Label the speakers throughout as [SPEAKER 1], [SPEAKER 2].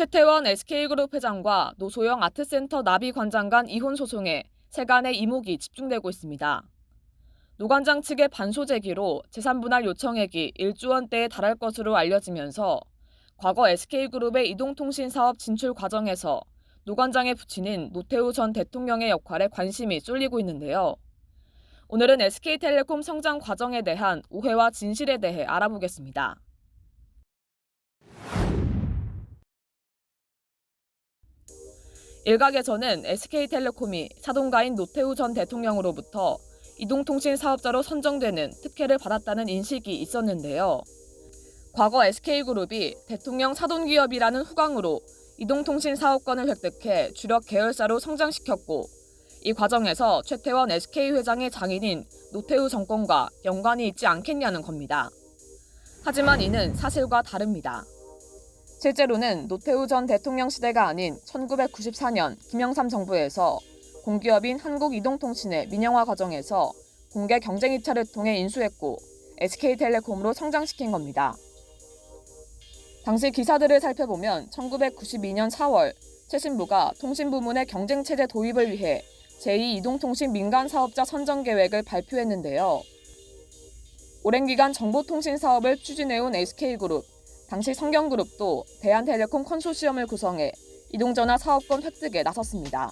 [SPEAKER 1] 최태원 SK그룹 회장과 노소영 아트센터 나비 관장 간 이혼 소송에 세간의 이목이 집중되고 있습니다. 노 관장 측의 반소 제기로 재산분할 요청액이 1조 원대에 달할 것으로 알려지면서 과거 SK그룹의 이동통신 사업 진출 과정에서 노 관장의 부친인 노태우 전 대통령의 역할에 관심이 쏠리고 있는데요. 오늘은 SK텔레콤 성장 과정에 대한 오해와 진실에 대해 알아보겠습니다. 일각에서는 SK텔레콤이 사동가인 노태우 전 대통령으로부터 이동통신 사업자로 선정되는 특혜를 받았다는 인식이 있었는데요. 과거 SK그룹이 대통령 사돈기업이라는 후광으로 이동통신 사업권을 획득해 주력 계열사로 성장시켰고 이 과정에서 최태원 SK 회장의 장인인 노태우 정권과 연관이 있지 않겠냐는 겁니다. 하지만 이는 사실과 다릅니다. 실제로는 노태우 전 대통령 시대가 아닌 1994년 김영삼 정부에서 공기업인 한국이동통신의 민영화 과정에서 공개 경쟁 입찰을 통해 인수했고 SK텔레콤으로 성장시킨 겁니다. 당시 기사들을 살펴보면 1992년 4월 최 신부가 통신 부문의 경쟁 체제 도입을 위해 제2이동통신 민간 사업자 선정 계획을 발표했는데요. 오랜 기간 정보통신 사업을 추진해온 SK그룹, 당시 성경그룹도 대한텔레콤 컨소시엄을 구성해 이동전화 사업권 획득에 나섰습니다.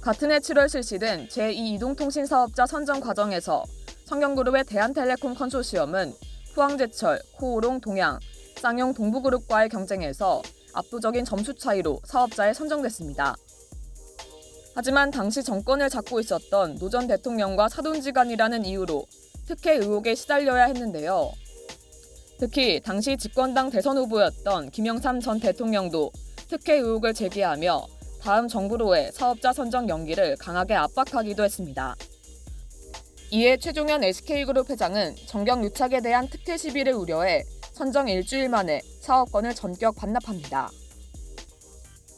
[SPEAKER 1] 같은 해 7월 실시된 제2이동통신 사업자 선정 과정에서 성경그룹의 대한텔레콤 컨소시엄은 후황제철, 코오롱 동양, 쌍용 동부그룹과의 경쟁에서 압도적인 점수 차이로 사업자에 선정됐습니다. 하지만 당시 정권을 잡고 있었던 노 전 대통령과 사돈지간이라는 이유로 특혜 의혹에 시달려야 했는데요. 특히 당시 집권당 대선 후보였던 김영삼 전 대통령도 특혜 의혹을 제기하며 다음 정부로의 사업자 선정 연기를 강하게 압박하기도 했습니다. 이에 최종현 SK그룹 회장은 정경 유착에 대한 특혜 시비를 우려해 선정 일주일 만에 사업권을 전격 반납합니다.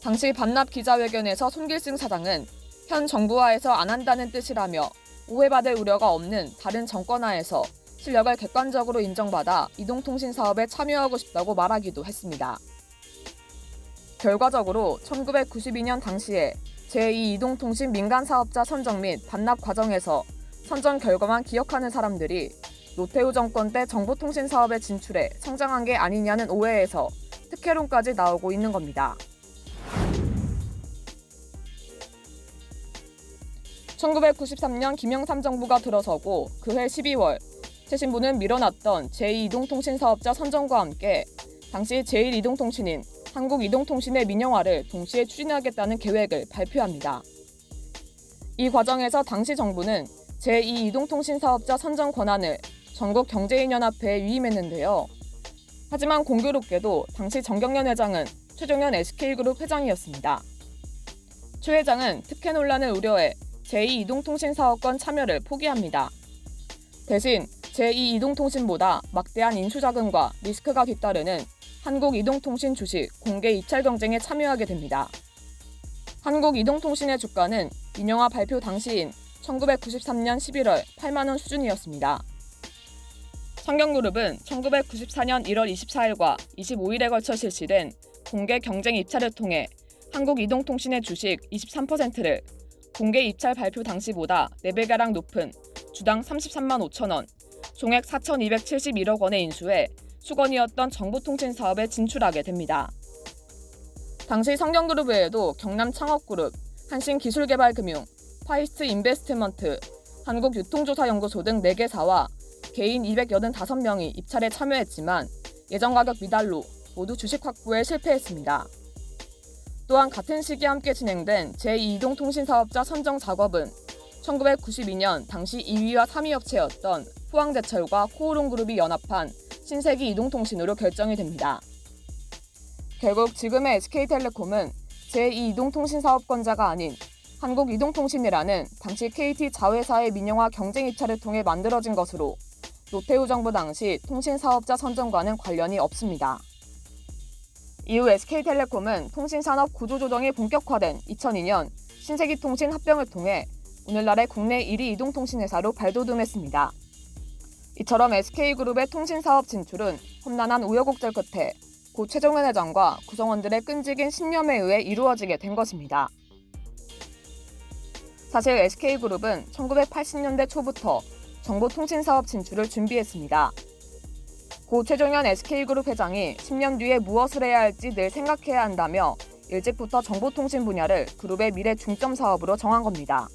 [SPEAKER 1] 당시 반납 기자회견에서 손길승 사장은 현 정부하에서 안 한다는 뜻이라며 오해받을 우려가 없는 다른 정권하에서 실력을 객관적으로 인정받아 이동통신 사업에 참여하고 싶다고 말하기도 했습니다. 결과적으로 1992년 당시에 제2 이동통신 민간 사업자 선정 및 반납 과정에서 선정 결과만 기억하는 사람들이 노태우 정권 때 정보통신 사업에 진출해 성장한 게 아니냐는 오해에서 특혜론까지 나오고 있는 겁니다. 1993년 김영삼 정부가 들어서고 그해 12월 최 신부는 밀어놨던 제2이동통신 사업자 선정과 함께 당시 제1이동통신인 한국이동통신의 민영화를 동시에 추진하겠다는 계획을 발표합니다. 이 과정에서 당시 정부는 제2이동통신 사업자 선정 권한을 전국경제인연합회에 위임했는데요. 하지만 공교롭게도 당시 정경련 회장은 최종현 SK그룹 회장이었습니다. 최 회장은 특혜 논란을 우려해 제2이동통신 사업권 참여를 포기합니다. 대신 제2 이동통신보다 막대한 인수자금과 리스크가 뒤따르는 한국 이동통신 주식 공개 입찰 경쟁에 참여하게 됩니다. 한국 이동통신의 주가는 민영화 발표 당시인 1993년 11월 8만원 수준이었습니다. 성경그룹은 1994년 1월 24일과 25일에 걸쳐 실시된 공개 경쟁 입찰을 통해 한국 이동통신의 주식 23%를 공개 입찰 발표 당시보다 4배가량 높은 주당 33만 5천 원, 총액 4,271억 원에 인수해 수건이었던 정보통신 사업에 진출하게 됩니다. 당시 성경그룹 외에도 경남창업그룹, 한신기술개발금융, 파이스트 인베스트먼트, 한국유통조사연구소 등 4개사와 개인 285명이 입찰에 참여했지만 예정 가격 미달로 모두 주식 확보에 실패했습니다. 또한 같은 시기에 함께 진행된 제2이동통신사업자 선정 작업은 1992년 당시 2위와 3위 업체였던 후황제철과 코오롱그룹이 연합한 신세기 이동통신으로 결정이 됩니다. 결국 지금의 SK텔레콤은 제2이동통신사업권자가 아닌 한국이동통신이라는 당시 KT 자회사의 민영화 경쟁 입찰을 통해 만들어진 것으로 노태우 정부 당시 통신사업자 선정과는 관련이 없습니다. 이후 SK텔레콤은 통신산업 구조조정이 본격화된 2002년 신세기통신 합병을 통해 오늘날의 국내 1위 이동통신회사로 발돋움했습니다. 이처럼 SK그룹의 통신사업 진출은 험난한 우여곡절 끝에 고 최종현 회장과 구성원들의 끈질긴 신념에 의해 이루어지게 된 것입니다. 사실 SK그룹은 1980년대 초부터 정보통신사업 진출을 준비했습니다. 고 최종현 SK그룹 회장이 10년 뒤에 무엇을 해야 할지 늘 생각해야 한다며 일찍부터 정보통신 분야를 그룹의 미래 중점 사업으로 정한 겁니다.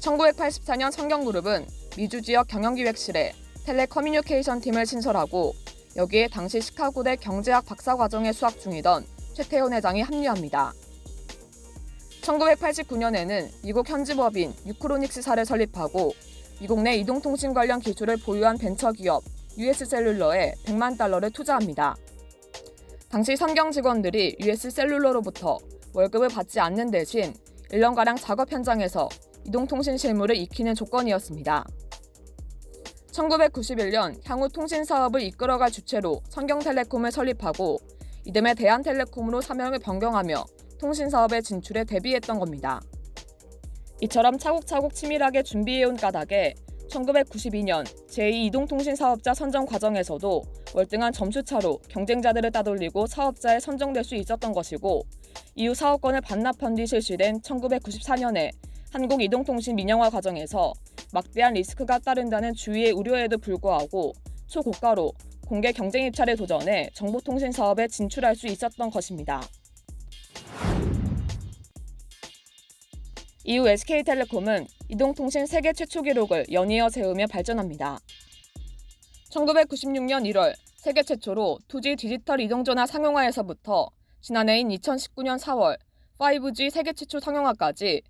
[SPEAKER 1] 1984년 성경그룹은 미주 지역 경영기획실에 텔레커뮤니케이션 팀을 신설하고 여기에 당시 시카고대 경제학 박사 과정에 수학 중이던 최태원 회장이 합류합니다. 1989년에는 미국 현지 법인 유크로닉스사를 설립하고 미국 내 이동통신 관련 기술을 보유한 벤처기업 US셀룰러에 100만 달러를 투자합니다. 당시 성경 직원들이 US셀룰러로부터 월급을 받지 않는 대신 1년가량 작업 현장에서 이동통신 실무를 익히는 조건이었습니다. 1991년 향후 통신 사업을 이끌어갈 주체로 성경텔레콤을 설립하고 이듬해 대한텔레콤으로 사명을 변경하며 통신 사업의 진출에 대비했던 겁니다. 이처럼 차곡차곡 치밀하게 준비해온 까닭에 1992년 제2이동통신 사업자 선정 과정에서도 월등한 점수차로 경쟁자들을 따돌리고 사업자에 선정될 수 있었던 것이고 이후 사업권을 반납한 뒤 실시된 1994년에 한국이동통신 민영화 과정에서 막대한 리스크가 따른다는 주위의 우려에도 불구하고 초고가로 공개 경쟁 입찰에 도전해 정보통신 사업에 진출할 수 있었던 것입니다. 이후 SK텔레콤은 이동통신 세계 최초 기록을 연이어 세우며 발전합니다. 1996년 1월 세계 최초로 2G 디지털 이동전화 상용화에서부터 지난해인 2019년 4월 5G 세계 최초 상용화까지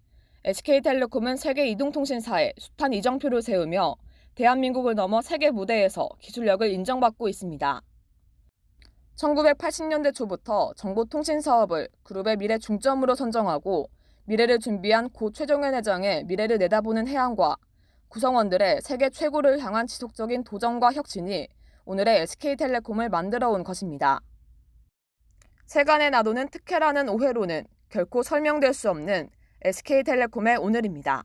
[SPEAKER 1] SK텔레콤은 세계 이동통신사에 숱한 이정표를 세우며 대한민국을 넘어 세계 무대에서 기술력을 인정받고 있습니다. 1980년대 초부터 정보통신 사업을 그룹의 미래 중점으로 선정하고 미래를 준비한 고 최종현 회장의 미래를 내다보는 해안과 구성원들의 세계 최고를 향한 지속적인 도전과 혁신이 오늘의 SK텔레콤을 만들어 온 것입니다. 세간에 나도는 특혜라는 오해로는 결코 설명될 수 없는 SK텔레콤의 오늘입니다.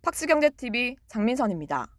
[SPEAKER 1] 팍스경제TV 장민선입니다.